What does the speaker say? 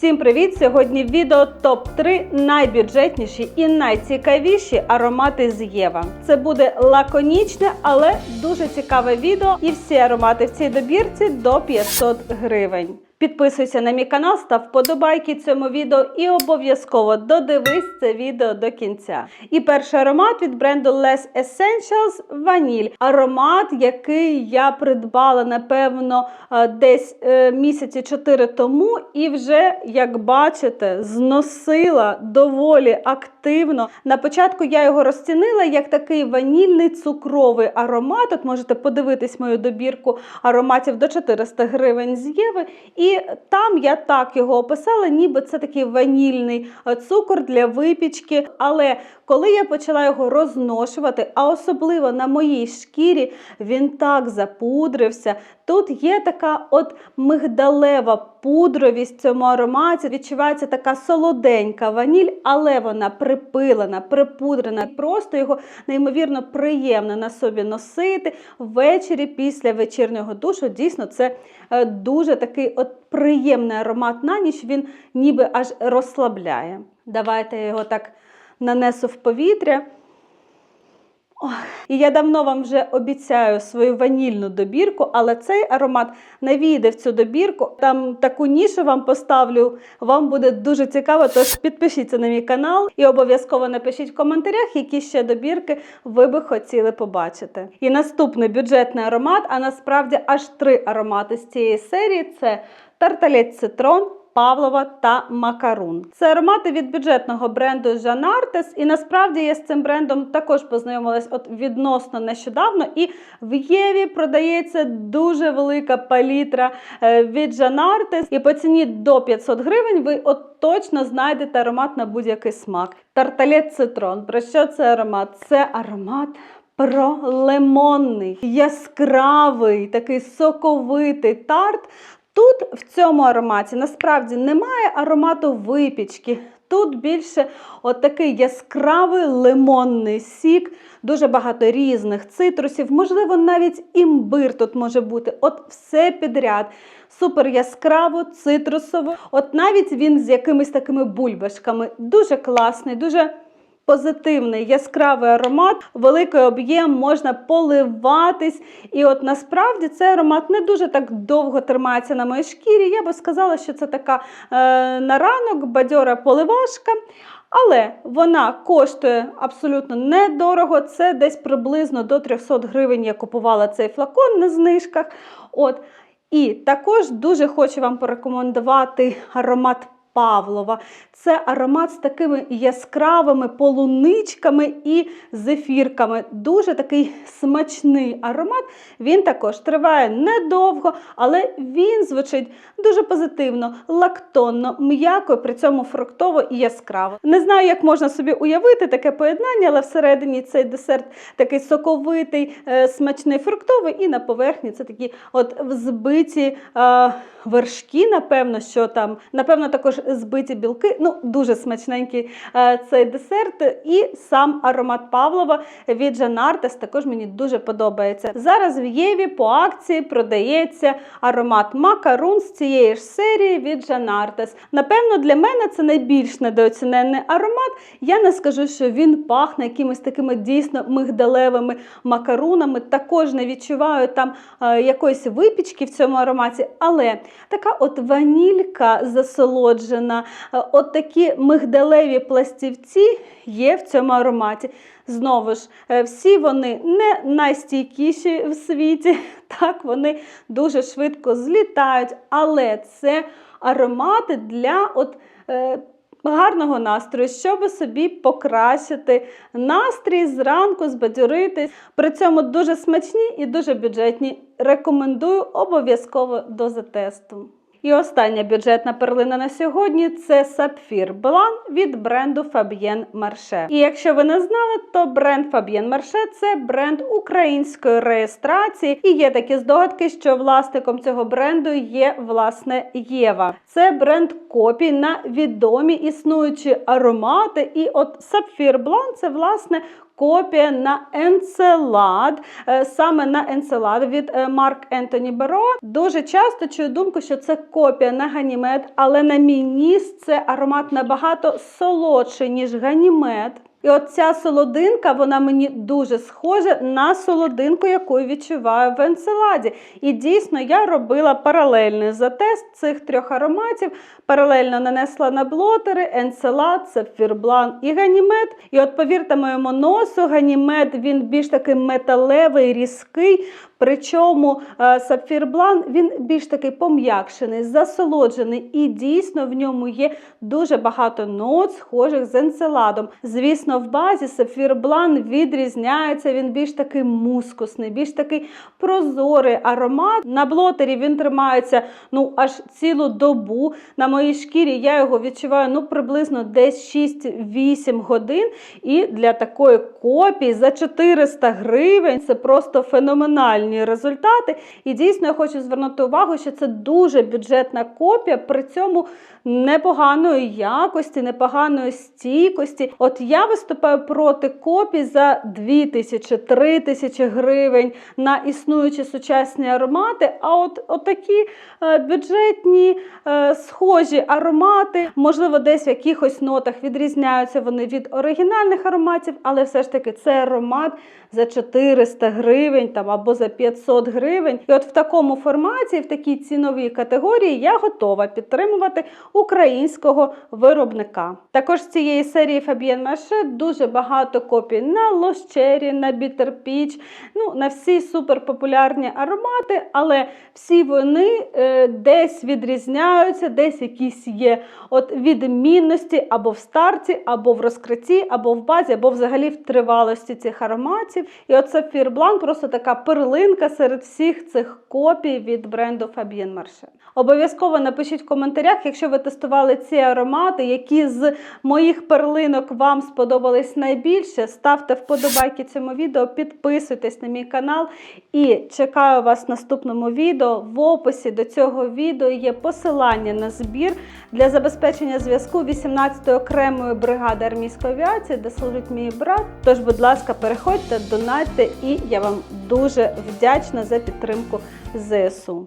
Всім привіт! Сьогодні відео топ-3 найбюджетніші і найцікавіші аромати з Єва. Це буде лаконічне, але дуже цікаве відео. І всі аромати в цій добірці до 500 гривень. Підписуйся на мій канал, став вподобайки цьому відео і обов'язково додивись це відео до кінця. І перший аромат від бренду Less Essentials Ваніль. Аромат, який я придбала, напевно, десь е, місяці 4 тому, і вже, як бачите, зносила доволі активно. На початку я його розцінила як такий ванільний цукровий аромат. От можете подивитись мою добірку ароматів до 400 гривень з Єви. І там я так його описала, ніби це такий ванільний е, цукор для випічки. Але коли я почала його розношувати, а особливо на моїй шкірі, він так запудрився. Тут є така от мигдалева пудровість в цьому ароматі. Відчувається така солоденька ваніль, але вона припилена, припудрена. Просто його неймовірно приємно на собі носити ввечері після вечірнього душу. Дійсно, це е, дуже такий от приємний аромат на ніч. Він ніби аж розслабляє. Давайте його так нанесу в повітря. Ох, І я давно вам вже обіцяю свою ванільну добірку, але цей аромат не війде в цю добірку. Там таку нішу вам поставлю. Вам буде дуже цікаво. Тож підпишіться на мій канал і обов'язково напишіть в коментарях, які ще добірки ви би хотіли побачити. І наступний бюджетний аромат, а насправді аж три аромати з цієї серії: це тарталет цитрон. Павлова та Макарун. Це аромати від бюджетного бренду Artes, і насправді я з цим брендом також познайомилась от відносно нещодавно. І в Єві продається дуже велика палітра е, від Artes. І по ціні до 500 гривень ви от точно знайдете аромат на будь-який смак. Тарталет цитрон. Про що це аромат? Це аромат. Про лимонний, яскравий, такий соковитий тарт. Тут в цьому ароматі насправді немає аромату випічки. Тут більше от такий яскравий лимонний сік, дуже багато різних цитрусів, можливо, навіть імбир тут може бути. От все підряд. Супер яскраво, цитрусово. От навіть він з якимись такими бульбашками. Дуже класний, дуже. Позитивний яскравий аромат, великий об'єм, можна поливатись. І от насправді цей аромат не дуже так довго тримається на моїй шкірі. Я би сказала, що це така е, на ранок бадьора поливашка. Але вона коштує абсолютно недорого. Це десь приблизно до 300 гривень я купувала цей флакон на знижках. От. І також дуже хочу вам порекомендувати аромат Павлова. Це аромат з такими яскравими полуничками і зефірками. Дуже такий смачний аромат. Він також триває недовго, але він звучить дуже позитивно, лактонно, м'яко, при цьому фруктово і яскраво. Не знаю, як можна собі уявити таке поєднання, але всередині цей десерт такий соковитий, е, смачний фруктовий, і на поверхні це такі от взбиті е, вершки, напевно, що там, напевно, також збиті білки. Ну, дуже смачненький е, цей десерт. І сам аромат Павлова від Жанартес також мені дуже подобається. Зараз в Єві по акції продається аромат Макарун з цієї ж серії від Жанартес. Напевно, для мене це найбільш недооціненний аромат. Я не скажу, що він пахне якимись такими дійсно мигдалевими макарунами. Також не відчуваю там е, якоїсь випічки в цьому ароматі, але така от ванілька засолоджена, е, от такі мигдалеві пластівці є в цьому ароматі. Знову ж, е, всі вони не найстійкіші в світі, так вони дуже швидко злітають, але це аромати для от. е, Гарного настрою, щоб собі покращити настрій зранку, збадьоритись. При цьому дуже смачні і дуже бюджетні. Рекомендую обов'язково до затесту. І остання бюджетна перлина на сьогодні це сапфір Блан від бренду Fabienne Marche. І якщо ви не знали, то бренд Fabienne Marche – це бренд української реєстрації. І є такі здогадки, що власником цього бренду є власне Єва. Це бренд копій на відомі існуючі аромати. І от сапфір Блан це власне копія на енцелад, е, саме на енцелад від е, Марк Ентоні Беро. Дуже часто чую думку, що це копія на ганімед, але на мій ніс це аромат набагато солодший, ніж ганімед. І от ця солодинка, вона мені дуже схожа на солодинку, яку відчуваю в енцеладі. І дійсно я робила паралельний затест цих трьох ароматів. Паралельно нанесла на блотери, енцелад, сапфірблан і ганімед. І от повірте моєму носу, ганімед він більш такий металевий, різкий. Причому е, сапфірблан він більш такий пом'якшений, засолоджений, і дійсно в ньому є дуже багато нот, схожих з енцеладом. Звісно, в базі сапфірблан відрізняється, він більш такий мускусний, більш такий прозорий аромат. На блотері він тримається ну аж цілу добу. На моїй шкірі я його відчуваю ну приблизно десь 6-8 годин. І для такої копії за 400 гривень це просто феноменальні результати. І дійсно я хочу звернути увагу, що це дуже бюджетна копія, при цьому непоганої якості, непоганої стійкості. От я виступаю проти копій за 2000 тисячі гривень на існуючі сучасні аромати. А от, от такі е, бюджетні, е, схожі аромати, можливо, десь в якихось нотах відрізняються вони від оригінальних ароматів, але все ж таки це аромат за 400 гривень там, або за 500 гривень. І от в такому форматі, в такій ціновій категорії, я готова підтримувати українського виробника. Також з цієї серії Fabienne Marche дуже багато копій на Cherry, на Peach, ну, на всі суперпопулярні аромати, але всі вони е, десь відрізняються, десь якісь є от відмінності або в старті, або в розкритті, або в базі, або взагалі в тривалості цих ароматів. І от Sapphire Blanc просто така перлинка серед всіх цих копій від бренду Fabienne Marche. Обов'язково напишіть в коментарях, якщо ви тестували ці аромати, які з моїх перлинок вам сподобались найбільше. Ставте вподобайки цьому відео, підписуйтесь на мій канал і чекаю вас в наступному відео. В описі до цього відео є посилання на збір для забезпечення зв'язку 18-ї окремої бригади армійської авіації, де служить мій брат. Тож, будь ласка, переходьте, донатьте, і я вам дуже вдячна за підтримку ЗСУ.